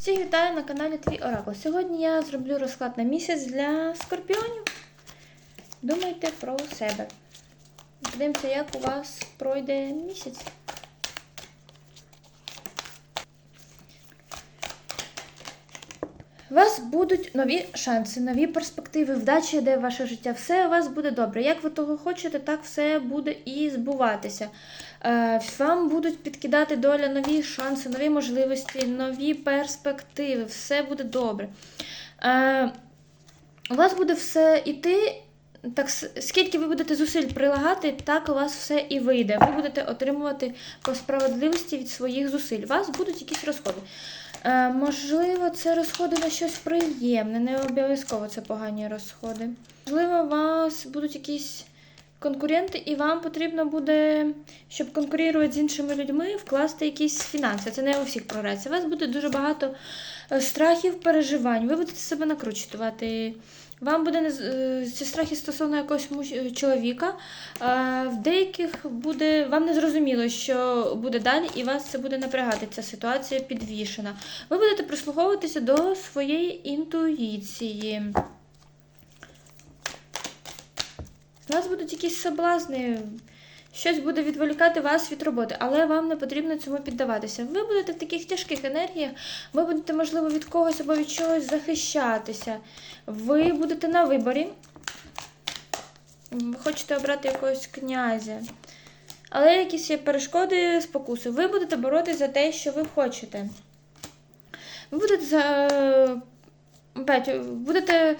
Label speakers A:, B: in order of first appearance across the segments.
A: Всіх вітаю на каналі Твій Оракул. Сьогодні я зроблю розклад на місяць для скорпіонів. Думайте про себе. Дивимося, як у вас пройде місяць. У вас будуть нові шанси, нові перспективи, вдача йде ваше життя. Все у вас буде добре. Як ви того хочете, так все буде і збуватися. Е, Вам будуть підкидати доля нові шанси, нові можливості, нові перспективи. Все буде добре. Е, У вас буде все іти. Так, скільки ви будете зусиль прилагати, так у вас все і вийде. Ви будете отримувати по справедливості від своїх зусиль. У вас будуть якісь розходи. Е, можливо, це розходи на щось приємне, не обов'язково це погані розходи. Можливо, у вас будуть якісь конкуренти, і вам потрібно буде, щоб конкурувати з іншими людьми, вкласти якісь фінанси. Це не у всіх прореться. У вас буде дуже багато е, страхів, переживань. Ви будете себе накручувати. Вам буде не з- е, ці страхи стосовно якогось муж- чоловіка. А в деяких буде вам не зрозуміло, що буде далі, і вас це буде напрягати. Ця ситуація підвішена. Ви будете прислуховуватися до своєї інтуїції. У нас будуть якісь соблазни, щось буде відволікати вас від роботи, але вам не потрібно цьому піддаватися. Ви будете в таких тяжких енергіях, ви будете, можливо, від когось або від чогось захищатися. Ви будете на виборі. Ви хочете обрати якогось князя. Але якісь є перешкоди, спокуси. Ви будете боротися за те, що ви хочете. Ви будете за. Будете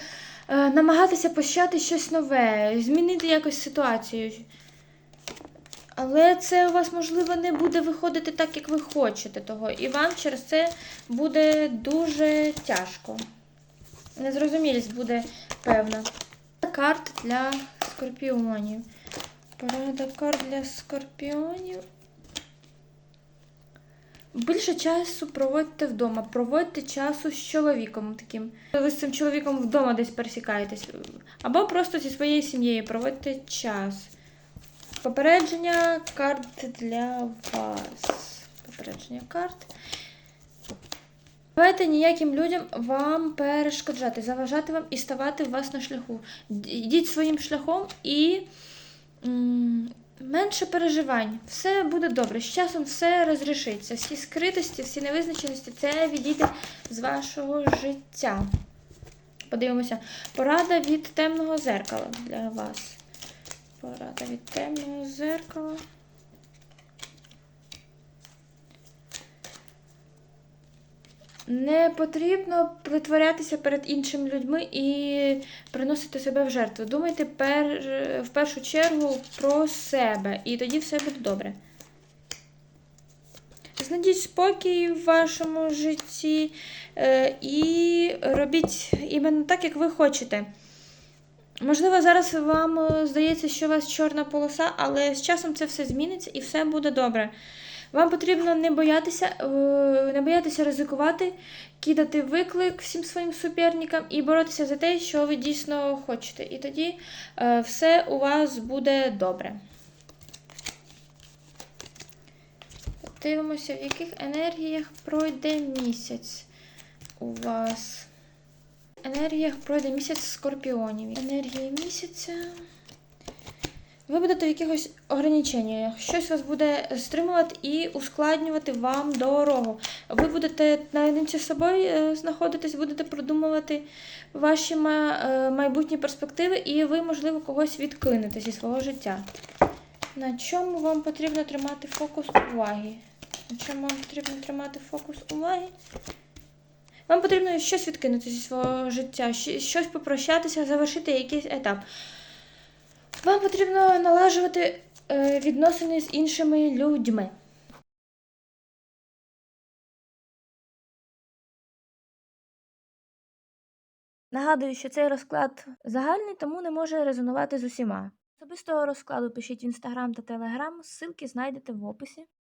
A: е, намагатися почати щось нове, змінити якось ситуацію. Але це у вас, можливо, не буде виходити так, як ви хочете того. І вам через це буде дуже тяжко. Незрозумілість буде певна. Карт для скорпіонів. Порада карт для скорпіонів. Більше часу проводьте вдома, проводьте часу з чоловіком таким. Ви з цим чоловіком вдома десь пересікаєтесь. Або просто зі своєю сім'єю проводьте час. Попередження карт для вас. Попередження карт. Давайте ніяким людям вам перешкоджати, заважати вам і ставати у вас на шляху. Йдіть своїм шляхом і менше переживань. Все буде добре. З часом все розрішиться. Всі скритості, всі невизначеності це відійде з вашого життя. Подивимося. Порада від темного зеркала для вас. Порада від темного зеркала. Не потрібно притворятися перед іншими людьми і приносити себе в жертву. Думайте пер... в першу чергу про себе, і тоді все буде добре. Знайдіть спокій в вашому житті е, і робіть іменно так, як ви хочете. Можливо, зараз вам е, здається, що у вас чорна полоса, але з часом це все зміниться і все буде добре. Вам потрібно не боятися, е, не боятися ризикувати, кидати виклик всім своїм суперникам і боротися за те, що ви дійсно хочете. І тоді е, все у вас буде добре. Дивимося, в яких енергіях пройде місяць у вас. Енергіях пройде місяць скорпіонів. Енергії місяця. Ви будете в якихось ограниченнях. Щось вас буде стримувати і ускладнювати вам дорогу. Ви будете наодинці з собою е, знаходитись, будете продумувати ваші е, майбутні перспективи, і ви, можливо, когось відкинете зі свого життя. На чому вам потрібно тримати фокус уваги? На чому вам потрібно тримати фокус уваги? Вам потрібно щось відкинути зі свого життя, щось попрощатися, завершити якийсь етап. Вам потрібно налажувати е, відносини з іншими людьми. Нагадую, що цей розклад загальний, тому не може резонувати з усіма. Особистого розкладу пишіть в інстаграм та телеграм, ссылки знайдете в описі.